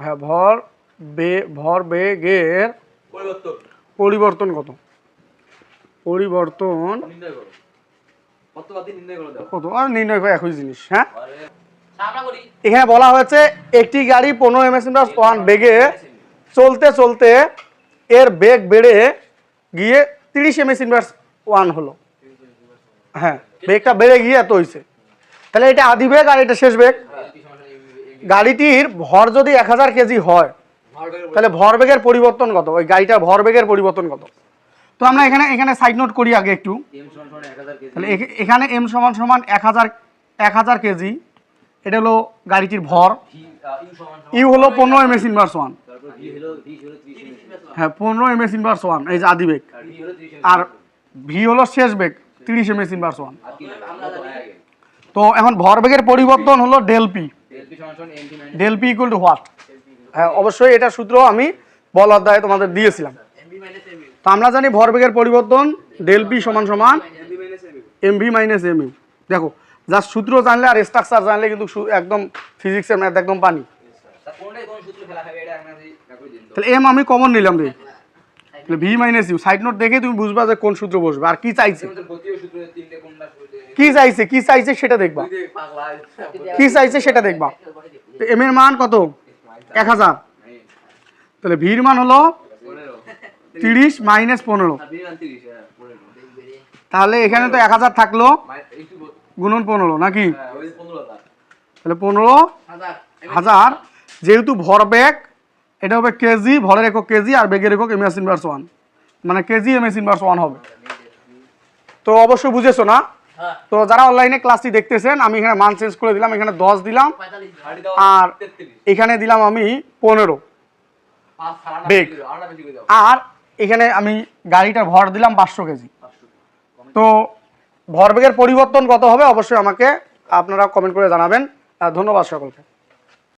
হ্যাঁ ভর বে ভর বেগের পরিবর্তন। কত? পরিবর্তন নির্ণয় কত আর নির্ণয় করে একই জিনিস হ্যাঁ? আরে। আমরা করি। এখানে বলা হয়েছে একটি গাড়ি পনেরো এমএস প্লাস ওয়ান বেগে চলতে চলতে এর বেগ বেড়ে গিয়ে তিরিশ এমএস ইনভার্স ওয়ান হলো। হ্যাঁ বেগটা বেড়ে গিয়ে এত হয়েছে তাহলে এটা আদি বেগ আর এটা শেষ বেগ। গাড়িটির ভর যদি এক হাজার কেজি হয় তাহলে ভরবেগের পরিবর্তন কত? ওই গাড়িটার ভরবেগের পরিবর্তন কত? তো আমরা এখানে এখানে সাইড নোট করি আগে একটু। এম সমান সমান 1000 কেজি। তাহলে এখ- এখানে এম সমান সমান এক হাজার এক হাজার কেজি। এটা হলো গাড়িটির ভর। ইউ হলো পনেরো এম এস ইনভার্স ওয়ান তারপর ভি হলো ভি হলো 30 এমএস হ্যাঁ পনেরো এম এস ইনভার্স ওয়ান এই যে আদি বেগ। আর ভি হলো 30 এমএস আর ভি হলো শেষ বেগ তিরিশ এম এস ইনভার্স ওয়ান তো এখন ভরবেগের পরিবর্তন হলো del p. Del p equal to what হ্যাঁ অবশ্যই এটা সূত্র আমি বল অধ্যায়ে তোমাদের দিয়েছিলাম। তো আমরা জানি ভরবেগের পরিবর্তন ডেল পি সমান সমান minus m v minus m u দেখো জাস্ট সূত্র জানলে আর স্ট্রাকচার জানলে কিন্তু একদম ফিজিক্সের ম্যাথ একদম পানি। তা কোনটাই কোন সূত্র ফেলা হবে এটা আমরা কাকুই দিন তো তাহলে এম আমি কমন নিলাম রে। V minus u side note দেখে তুমি বুঝবা যে কোন সূত্র বসবে আর কি চাইছে। কি চাইছে কি চাইছে সেটা দেখবা। কি চাইছে সেটা দেখবা। তো এম এর মান কত? এক হাজার। তাহলে ভির মান হলো তিরিশ মাইনাস পনেরো। আর বিমান 30 হ্যাঁ পনেরো। তাহলে এখানে তো এক হাজার থাকল। গুণন পনেরো নাকি? হ্যাঁ ওই 15 টা তাহলে পনেরো হাজার। যেহেতু ভর বেগ এটা হবে কেজি ভরের একক কেজি আর বেগের একক এম এস ইনভার্স ওয়ান মানে KG m s inverse one হবে। তো অবশ্যই বুঝেছ না? হ্যাঁ। তো যারা অনলাইনে ক্লাসটি দেখতেছেন আমি এখানে মান চেঞ্জ করে দিলাম এখানে দশ দিলাম। আর এখানে দিলাম আমি পনেরো। বেগ। আর এখানে আমি গাড়িটার ভর দিলাম পাঁচশো কেজি। 500 তো ভরবেগের পরিবর্তন কত হবে? অবশ্যই আমাকে আপনারা কমেন্ট করে জানাবেন। ধন্যবাদ সকলকে।